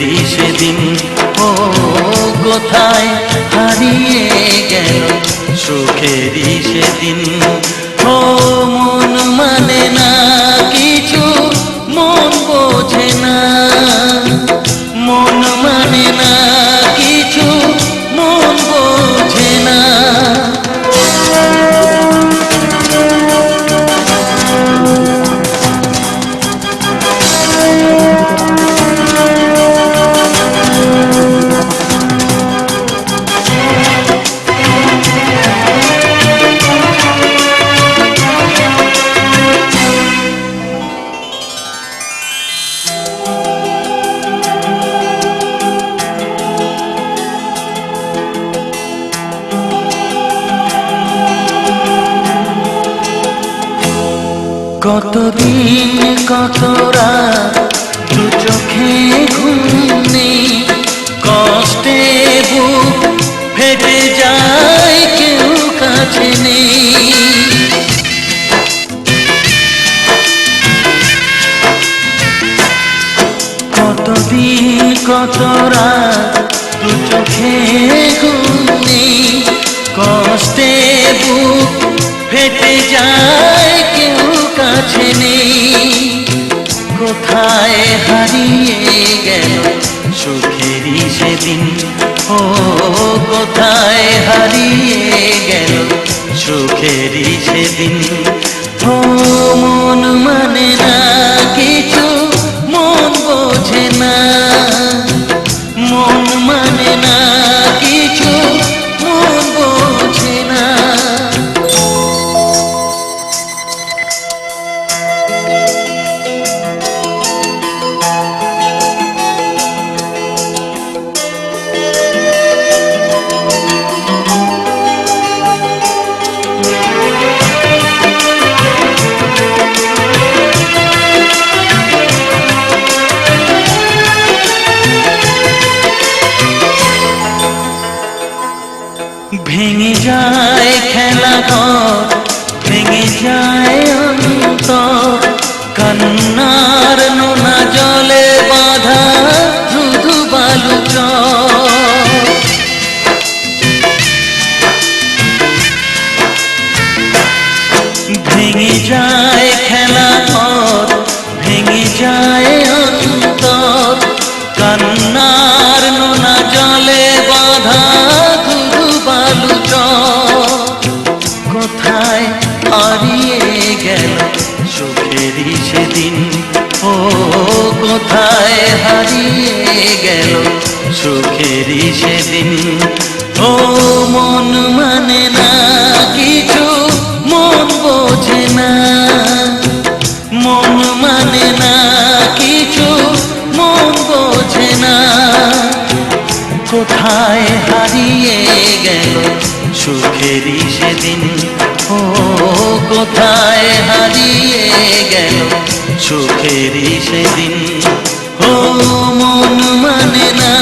সুখেরই সেদিন। ও কোথায় হারিয়ে গেল সুখেরই সেদিন। ও মানে কতদিন কত রাত দু চোখে ঘুম নেই কষ্টে বুক ফেটে যায়, কেউ কাছে নেই। কতদিন কত রাত দু চোখে ঘুম নেই কষ্টে বুক ফেটে যায় কাছে নেই কোথায় হারিয়ে গেল সুখেরই সেদিন? ও কোথায় হারিয়ে গেল সুখেরই সেদিন? ও মন যায় খেলা ঘর ভেঙে যায় অন্ত কান্নার নোনা জলে বাধা শুধু বালু। ভেঙে যায় কোথায় হারিয়ে গেল সুখেরই সেদিন। ও মন মানে না কিছু, মন বোঝে না। মন মানে না কিছু, মন বোঝে না। কোথায় হারিয়ে গেল সুখেরই সেদিন? ও কোথায় হারিয়ে গেল সুখেরই সেদিন? ও মন মানে না।